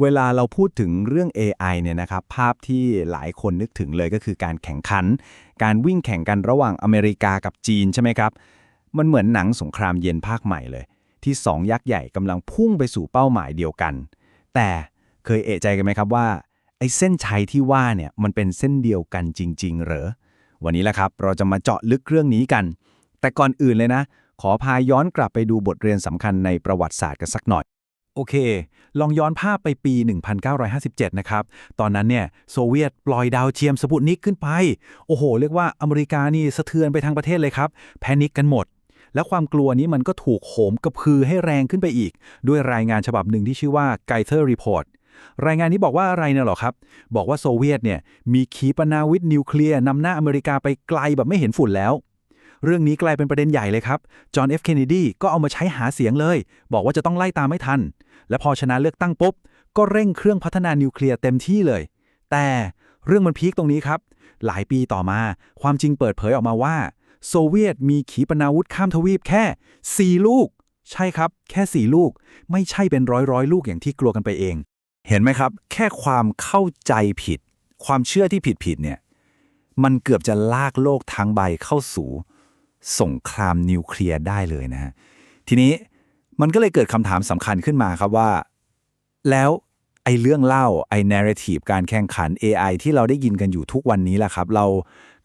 เวลาเราพูดถึงเรื่อง AI เนี่ยนะครับ ภาพที่หลายคนนึกถึงเลยก็คือการแข่งขัน การวิ่งแข่งกันระหว่างอเมริกากับจีนใช่ไหมครับ มันเหมือนหนังสงครามเย็นภาคใหม่เลย ที่สองยักษ์ใหญ่กำลังพุ่งไปสู่เป้าหมายเดียวกัน แต่เคยเอะใจกันไหมครับว่าไอ้เส้นชัยที่ว่าเนี่ยมันเป็นเส้นเดียวกันจริง ๆ เหรอ วันนี้แหละครับเราจะมาเจาะลึกเรื่องนี้กัน แต่ก่อนอื่นเลยนะ ขอพาย้อนกลับไปดูบทเรียนสำคัญในประวัติศาสตร์กันสักหน่อย โอเค ลองย้อนภาพไปปี 1957 นะครับ ตอนนั้นเนี่ยโซเวียตปล่อยดาวเทียมสปุตนิกขึ้นไป โอ้โห เรียกว่าอเมริกานี่สะเทือนไปทั้งประเทศเลยครับ แพนิคกันหมด แล้วความกลัวนี้มันก็ถูกโหมกระพือให้แรงขึ้นไปอีก ด้วยรายงานฉบับหนึ่งที่ชื่อว่า g e i t e r Report รายงานนี้บอกว่าอะไรเนี่ยหรอครับ บอกว่าโซเวียตเนี่ยมีขีปนาวิทนิวเคลียร์นำหน้าอเมริกาไปไกลแบบไม่เห็นฝุ่นแล้ว เรื่องนี้กลายเป็นประเด็นใหญ่เลยครับ จอห์นเอฟเคนเนดีก็เอามาใช้หาเสียงเลย บอกว่าจะต้องไล่ตามไม่ทัน และพอชนะเลือกตั้งปุ๊บ ก็เร่งเครื่องพัฒนานิวเคลียร์เต็มที่เลย แต่เรื่องมันพีคตรงนี้ครับ หลายปีต่อมาความจริงเปิดเผยออกมาว่า โซเวียตมีขีปนาวุธข้ามทวีปแค่ 4 ลูก ใช่ครับ แค่ 4 ลูก ไม่ใช่เป็นร้อยร้อยลูกอย่างที่กลัวกันไปเอง เห็นไหมครับ แค่ความเข้าใจผิด ความเชื่อที่ผิดผิดเนี่ยมันเกือบจะลากโลกทั้งใบเข้าสู่ สงครามนิวเคลียร์ได้เลยนะฮะทีนี้มันก็เลยเกิดคำถามสำคัญขึ้นมาครับว่า แล้วไอ้เรื่องเล่าไอ้ narrative การแข่งขัน AI ที่เราได้ยินกันอยู่ทุกวันนี้แหละครับ เรา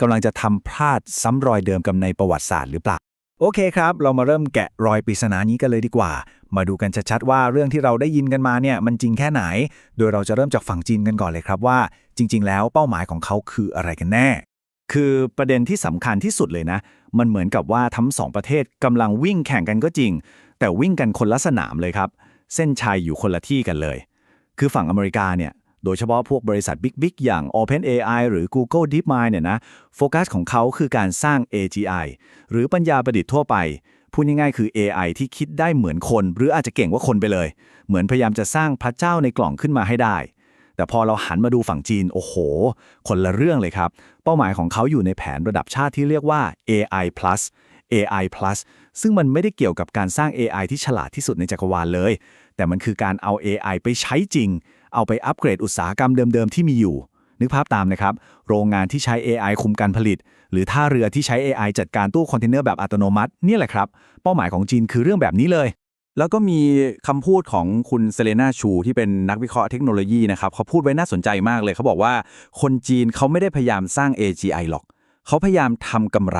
กำลังจะทำพลาดซ้ำรอยเดิมกับในประวัติศาสตร์หรือเปล่า โอเคครับ เรามาเริ่มแกะรอยปริศนานี้กันเลยดีกว่า มาดูกันชัดๆว่าเรื่องที่เราได้ยินกันมาเนี่ยมันจริงแค่ไหน โดยเราจะเริ่มจากฝั่งจีนกันก่อนเลยครับว่า จริง ๆ แล้วเป้าหมายของเขาคืออะไรกันแน่ คือประเด็นที่สำคัญที่สุดเลยนะ มันเหมือนกับว่าทั้งสองประเทศกำลังวิ่งแข่งกันก็จริง แต่วิ่งกันคนละสนามเลยครับ เส้นชัยอยู่คนละที่กันเลย คือฝั่งอเมริกาเนี่ย โดยเฉพาะพวกบริษัทบิ๊กๆ อย่าง OpenAI หรือ Google DeepMind เนี่ยนะ โฟกัสของเขาคือการสร้าง AGI หรือปัญญาประดิษฐ์ทั่วไป พูดง่ายๆ คือ AI ที่คิดได้เหมือนคน หรืออาจจะเก่งกว่าคนไปเลย เหมือนพยายามจะสร้างพระเจ้าในกล่องขึ้นมาให้ได้ แต่พอเราหันมาดูฝั่งจีน โอ้โห คนละเรื่องเลยครับ เป้าหมายของเขาอยู่ในแผนระดับชาติที่เรียกว่า AI plus AI plus ซึ่งมันไม่ได้เกี่ยวกับการสร้าง AI ที่ฉลาดที่สุดในจักรวาลเลย แต่มันคือการเอา AI ไปใช้จริง เอาไปอัปเกรดอุตสาหกรรมเดิมๆที่มีอยู่ นึกภาพตามนะครับ โรงงานที่ใช้ AI คุมการผลิต หรือท่าเรือที่ใช้ AI จัดการตู้คอนเทนเนอร์แบบอัตโนมัติเนี่ยแหละครับ เป้าหมายของจีนคือเรื่องแบบนี้เลย แล้วก็มีคำพูดของคุณเซเลนาชูที่เป็นนักวิเคราะห์เทคโนโลยีนะครับเขาพูดไว้น่าสนใจมากเลย เขาบอกว่าคนจีนเขาไม่ได้พยายามสร้าง AGI หรอก เขาพยายามทำกำไร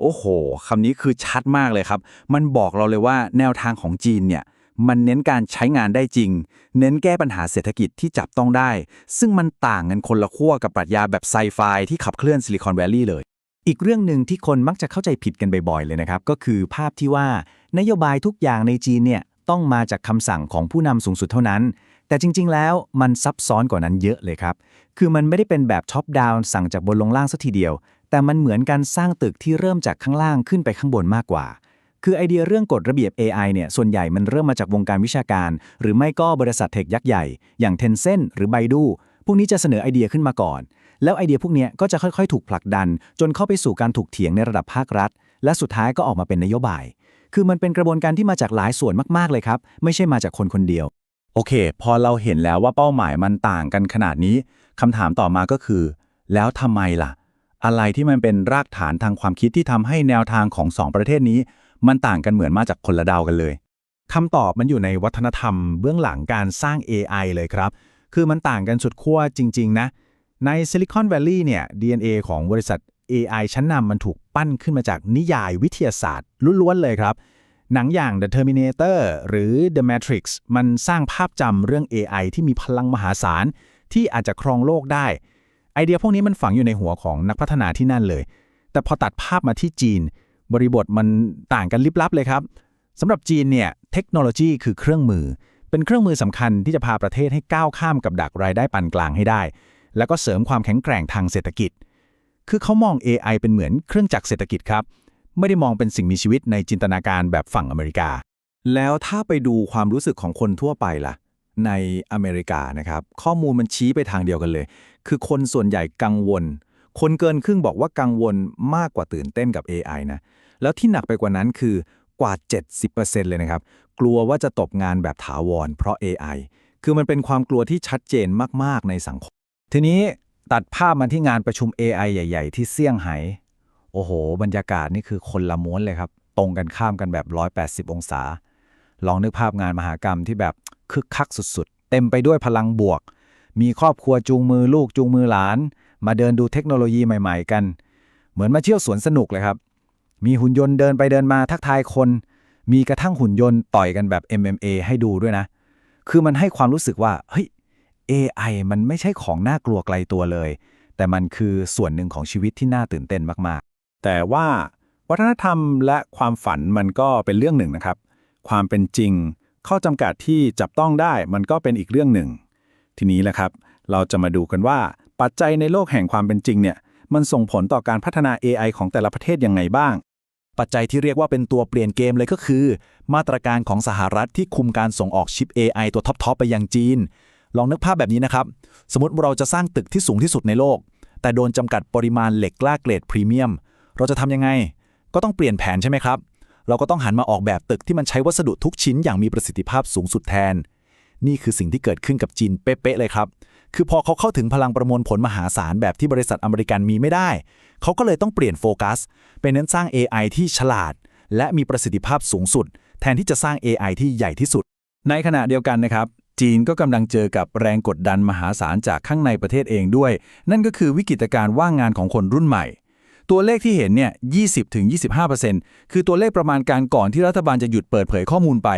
โอ้โหคำนี้คือชัดมากเลยครับ มันบอกเราเลยว่าแนวทางของจีนเนี่ย มันเน้นการใช้งานได้จริง เน้นแก้ปัญหาเศรษฐกิจที่จับต้องได้ ซึ่งมันต่างกันคนละขั้วกับปรัชญาแบบไซไฟที่ขับเคลื่อนซิลิคอนแวลลีย์เลย อีกเรื่องหนึ่งที่คนมักจะเข้าใจผิดกันบ่อยๆเลยนะครับ ก็คือภาพที่ว่า นโยบายทุกอย่างในจีนเนี่ยต้องมาจากคำสั่งของผู้นำสูงสุดเท่านั้น แต่จริง ๆ แล้วมันซับซ้อนกว่านั้นเยอะเลยครับ คือมันไม่ได้เป็นแบบท็อปดาวน์สั่งจากบนลงล่างสัทีเดียว แต่มันเหมือนการสร้างตึกที่เริ่มจากข้างล่างขึ้นไปข้างบนมากกว่า คือไอเดียเรื่องกฎระเบียบ AI เนี่ยส่วนใหญ่มันเริ่มมาจากวงการวิชาการ หรือไม่ก็บริษัทเทคยักษ์ใหญ่ อย่าง Tencent หรือ Baidu พวกนี้จะเสนอไอเดียขึ้นมาก่อน แล้วไอเดียพวกนี้ก็จะค่อยๆ ถูกผลักดัน จนเข้าไปสู่การถูกเถียงในระดับภาครัฐ และสุดท้ายก็ออกมาเป็นนโยบาย คือมันเป็นกระบวนการที่มาจากหลายส่วนมากๆเลยครับ ไม่ใช่มาจากคนคนเดียว โอเค พอเราเห็นแล้วว่าเป้าหมายมันต่างกันขนาดนี้คำถามต่อมาก็คือ แล้วทำไมล่ะ อะไรที่มันเป็นรากฐานทางความคิดที่ทำให้แนวทางของสองประเทศนี้ มันต่างกันเหมือนมาจากคนละดาวกันเลยคำตอบมันอยู่ในวัฒนธรรมเบื้องหลังการสร้าง AI เลยครับ คือมันต่างกันสุดขั้วจริง ๆ นะ ในซิลิคอนแวลลีย์เนี่ย DNA ของบริษัท AI ชั้นนำมันถูกปั้นขึ้นมาจากนิยายวิทยาศาสตร์ล้วนๆเลยครับ หนังอย่าง The Terminator หรือ The Matrix มันสร้างภาพจำเรื่อง AI ที่มีพลังมหาศาล ที่อาจจะครองโลกได้ ไอเดียพวกนี้มันฝังอยู่ในหัวของนักพัฒนาที่นั่นเลย แต่พอตัดภาพมาที่จีน บริบทมันต่างกันลิบลับเลยครับสำหรับจีนเนี่ยเทคโนโลยีคือเครื่องมือ เป็นเครื่องมือสำคัญที่จะพาประเทศให้ก้าวข้ามกับดักรายได้ปานกลางให้ได้ แล้วก็เสริมความแข็งแกร่งทางเศรษฐกิจ คือเขามอง AI เป็นเหมือนเครื่องจักรเศรษฐกิจครับ ไม่ได้มองเป็นสิ่งมีชีวิตในจินตนาการแบบฝั่งอเมริกา แล้วถ้าไปดูความรู้สึกของคนทั่วไปล่ะ ในอเมริกานะครับ ข้อมูลมันชี้ไปทางเดียวกันเลย คือคนส่วนใหญ่กังวล คนเกินครึ่งบอกว่ากังวลมากกว่าตื่นเต้นกับ AI นะ แล้วที่หนักไปกว่านั้นคือกว่า 70%เลยนะครับ กลัวว่าจะตกงานแบบถาวรเพราะ AI คือมันเป็นความกลัวที่ชัดเจนมาก ๆ ในสังคม ทีนี้ ตัดภาพมาที่งานประชุม AI ใหญ่ ๆ ที่เซี่ยงไฮ้โอ้โห บรรยากาศนี่คือคนละม้วนเลยครับ ตรงกันข้ามกันแบบ 180 องศา ลองนึกภาพงานมหากรรมที่แบบคึกคักสุดๆ เต็มไปด้วยพลังบวก มีครอบครัวจูงมือลูกจูงมือหลาน มาเดินดูเทคโนโลยีใหม่ๆ กัน เหมือนมาเที่ยวสวนสนุกเลยครับ มีหุ่นยนต์เดินไปเดินมาทักทายคน มีกระทั่งหุ่นยนต์ต่อยกันแบบ MMA ให้ดูด้วยนะ คือมันให้ความรู้สึกว่าเฮ้ย AI มันไม่ใช่ของน่ากลัวไกลตัวเลย แต่มันคือส่วนหนึ่งของชีวิตที่น่าตื่นเต้นมากๆ แต่ว่าวัฒนธรรมและความฝันมันก็เป็นเรื่องหนึ่งนะครับ ความเป็นจริง ข้อจำกัดที่จับต้องได้มันก็เป็นอีกเรื่องหนึ่ง ทีนี้แหละครับ เราจะมาดูกันว่าปัจจัยในโลกแห่งความเป็นจริงเนี่ย มันส่งผลต่อการพัฒนา AI ของแต่ละประเทศยังไงบ้าง ปัจจัยที่เรียกว่าเป็นตัวเปลี่ยนเกมเลยก็คือ มาตรการของสหรัฐที่คุมการส่งออกชิป AI ตัวท็อปๆไปยังจีน ลองนึกภาพแบบนี้นะครับ สมมติเราจะสร้างตึกที่สูงที่สุดในโลก แต่โดนจำกัดปริมาณเหล็กกล้าเกรดพรีเมียม เราจะทำยังไง ก็ต้องเปลี่ยนแผนใช่ไหมครับ เราก็ต้องหันมาออกแบบตึกที่มันใช้วัสดุทุกชิ้นอย่างมีประสิทธิภาพสูงสุดแทน นี่คือสิ่งที่เกิดขึ้นกับจีนเป๊ะๆเลยครับ คือพอเขาเข้าถึงพลังประมวลผลมหาศาลแบบที่บริษัทอเมริกันมีไม่ได้ เขาก็เลยต้องเปลี่ยนโฟกัสไปเน้นสร้าง AI ที่ฉลาด และมีประสิทธิภาพสูงสุด แทนที่จะสร้าง AI ที่ใหญ่ที่สุดในขณะเดียวกันนะครับ จีนก็กำลังเจอกับแรงกดดันมหาศาลจากข้างในประเทศเองด้วย นั่นก็คือวิกฤตการ์ว่างงานของคนรุ่นใหม่ ตัวเลขที่เห็นเนี่ย 20-25%คือตัวเลขประมาณการก่อนที่รัฐบาลจะหยุดเปิดเผยข้อมูลไป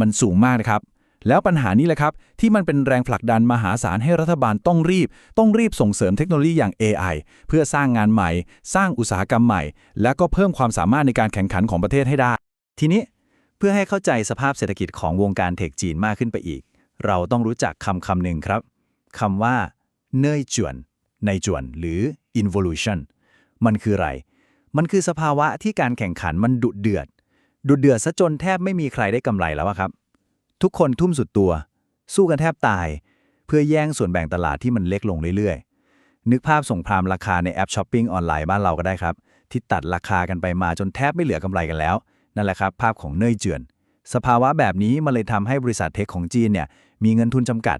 มันสูงมากนะครับ แล้วปัญหานี้แหละครับ ที่มันเป็นแรงผลักดันมหาศาลให้รัฐบาลต้องรีบ ต้องรีบส่งเสริมเทคโนโลยีอย่าง AI เพื่อสร้างงานใหม่ สร้างอุตสาหกรรมใหม่ และก็เพิ่มความสามารถในการแข่งขันของประเทศให้ได้ ทีนี้เพื่อให้เข้าใจสภาพเศรษฐกิจของวงการเทคจีนมากขึ้นไปอีก เราต้องรู้จักคำคำหนึ่งครับคำว่าเนยจวน ในจวนหรือ involution มันคืออะไร มันคือสภาวะที่การแข่งขันมันดุเดือด ดุเดือดซะจนแทบไม่มีใครได้กำไรแล้วครับ ทุกคนทุ่มสุดตัว สู้กันแทบตาย เพื่อแย่งส่วนแบ่งตลาดที่มันเล็กลงเรื่อยๆ นึกภาพสงครามราคาในแอปช้อปปิ้งออนไลน์บ้านเราก็ได้ครับ ที่ตัดราคากันไปมาจนแทบไม่เหลือกำไรกันแล้ว นั่นแหละครับ ภาพของเนยเจือน สภาวะแบบนี้มันเลยทำให้บริษัทเทคของจีนเนี่ย มีเงินทุนจำกัด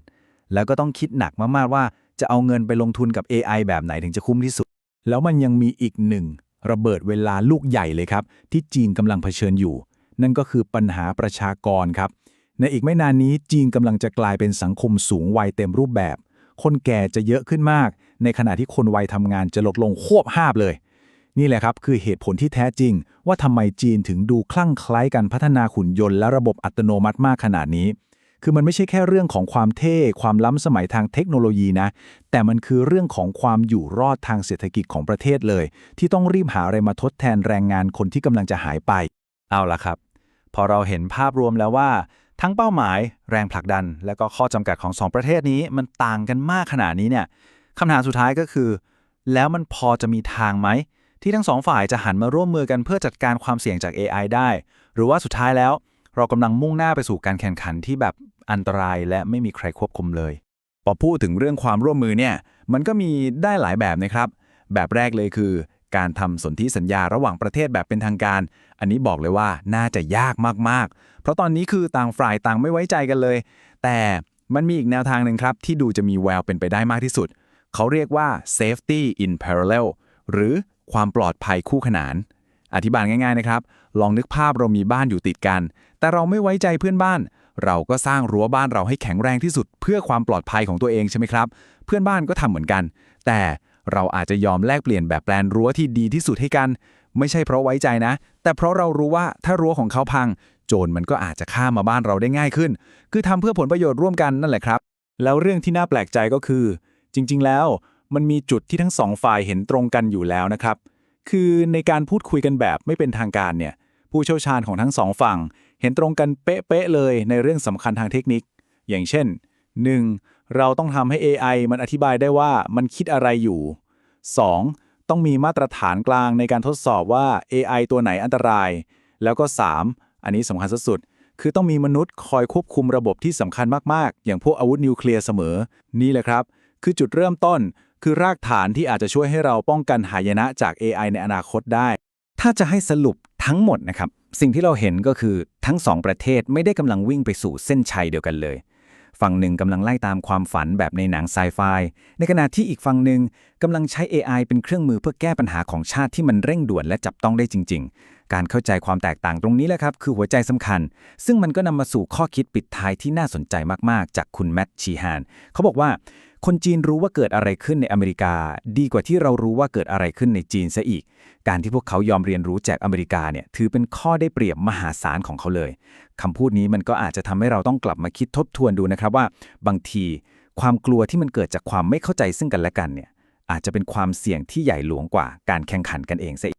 แล้วก็ต้องคิดหนักมากๆว่าจะเอาเงินไปลงทุนกับ AI แบบไหนถึงจะคุ้มที่สุด แล้วมันยังมีอีกหนึ่งระเบิดเวลาลูกใหญ่เลยครับ ที่จีนกำลังเผชิญอยู่ นั่นก็คือปัญหาประชากรครับ ในอีกไม่นานนี้จีนกำลังจะกลายเป็นสังคมสูงวัยเต็มรูปแบบ คนแก่จะเยอะขึ้นมาก ในขณะที่คนวัยทำงานจะลดลงควบห้าบเลย นี่แหละครับคือเหตุผลที่แท้จริง ว่าทำไมจีนถึงดูคลั่งไคล้กันพัฒนาหุ่นยนต์และระบบอัตโนมัติมากขนาดนี้ คือมันไม่ใช่แค่เรื่องของความเท่ ความล้ำสมัยทางเทคโนโลยีนะ แต่มันคือเรื่องของความอยู่รอดทางเศรษฐกิจของประเทศเลย ที่ต้องรีบหาอะไรมาทดแทนแรงงานคนที่กำลังจะหายไป เอาล่ะครับ พอเราเห็นภาพรวมแล้วว่า ทั้งเป้าหมาย แรงผลักดัน และก็ข้อจำกัดของสองประเทศนี้มันต่างกันมากขนาดนี้เนี่ยคำถามสุดท้ายก็คือ แล้วมันพอจะมีทางไหมที่ทั้งสองฝ่ายจะหันมาร่วมมือกันเพื่อจัดการความเสี่ยงจาก AI ได้ หรือว่าสุดท้ายแล้ว เรากำลังมุ่งหน้าไปสู่การแข่งขันที่แบบอันตรายและไม่มีใครควบคุมเลยพอพูดถึงเรื่องความร่วมมือเนี่ยมันก็มีได้หลายแบบนะครับ แบบแรกเลยคือ การทำสนธิสัญญาระหว่างประเทศแบบเป็นทางการ อันนี้บอกเลยว่าน่าจะยากมากๆ เพราะตอนนี้คือต่างฝ่ายต่างไม่ไว้ใจกันเลย แต่มันมีอีกแนวทางหนึ่งครับ ที่ดูจะมีแววเป็นไปได้มากที่สุด เขาเรียกว่า safety in parallel หรือความปลอดภัยคู่ขนาน อธิบายง่ายๆนะครับ ลองนึกภาพเรามีบ้านอยู่ติดกัน แต่เราไม่ไว้ใจเพื่อนบ้าน เราก็สร้างรั้วบ้านเราให้แข็งแรงที่สุด เพื่อความปลอดภัยของตัวเองใช่ไหมครับ เพื่อนบ้านก็ทำเหมือนกัน แต่เราอาจจะยอมแลกเปลี่ยนแบบแปลนรั้วที่ดีที่สุดให้กัน ไม่ใช่เพราะไว้ใจนะ แต่เพราะเรารู้ว่าถ้ารั้วของเขาพัง โจรมันก็อาจจะข้ามมาบ้านเราได้ง่ายขึ้น คือทำเพื่อผลประโยชน์ร่วมกันนั่นแหละครับ แล้วเรื่องที่น่าแปลกใจก็คือ จริง ๆ แล้ว มันมีจุดที่ทั้งสองฝ่ายเห็นตรงกันอยู่แล้วนะครับ คือในการพูดคุยกันแบบไม่เป็นทางการเนี่ยผู้เชี่ยวชาญของทั้งสองฝั่ง เห็นตรงกันเป๊ะๆเลยในเรื่องสำคัญทางเทคนิค อย่างเช่น 1. เราต้องทำให้ AI มันอธิบายได้ว่ามันคิดอะไรอยู่ 2. ต้องมีมาตรฐานกลางในการทดสอบว่า AI ตัวไหนอันตราย แล้วก็ 3. อันนี้สำคัญสุดๆคือต้องมีมนุษย์คอยควบคุมระบบที่สำคัญมากๆ อย่างพวกอาวุธนิวเคลียร์เสมอ นี่แหละครับ คือจุดเริ่มต้นคือรากฐานที่อาจจะช่วยให้เราป้องกันหายนะจาก AI ในอนาคตได้ ถ้าจะให้สรุปทั้งหมดนะครับ สิ่งที่เราเห็นก็คือทั้งสองประเทศไม่ได้กำลังวิ่งไปสู่เส้นชัยเดียวกันเลย ฝั่งหนึ่งกำลังไล่ตามความฝันแบบในหนังไซไฟ ในขณะที่อีกฝั่งหนึ่งกำลังใช้ AI เป็นเครื่องมือเพื่อแก้ปัญหาของชาติที่มันเร่งด่วนและจับต้องได้จริง ๆ การเข้าใจความแตกต่างตรงนี้แหละครับ คือหัวใจสำคัญ ซึ่งมันก็นำมาสู่ข้อคิดปิดท้ายที่น่าสนใจมากๆ จากคุณแมทชีฮานเขาบอกว่า คนจีนรู้ว่าเกิดอะไรขึ้นในอเมริกา ดีกว่าที่เรารู้ว่าเกิดอะไรขึ้นในจีนซะอีก การที่พวกเขายอมเรียนรู้จากอเมริกาเนี่ยถือเป็นข้อได้เปรียบมหาศาลของเขาเลยคำพูดนี้มันก็อาจจะทำให้เราต้องกลับมาคิดทบทวนดูนะครับว่า บางทีความกลัวที่มันเกิดจากความไม่เข้าใจซึ่งกันและกันเนี่ยอาจจะเป็นความเสี่ยงที่ใหญ่หลวงกว่าการแข่งขันกันเองซะอีก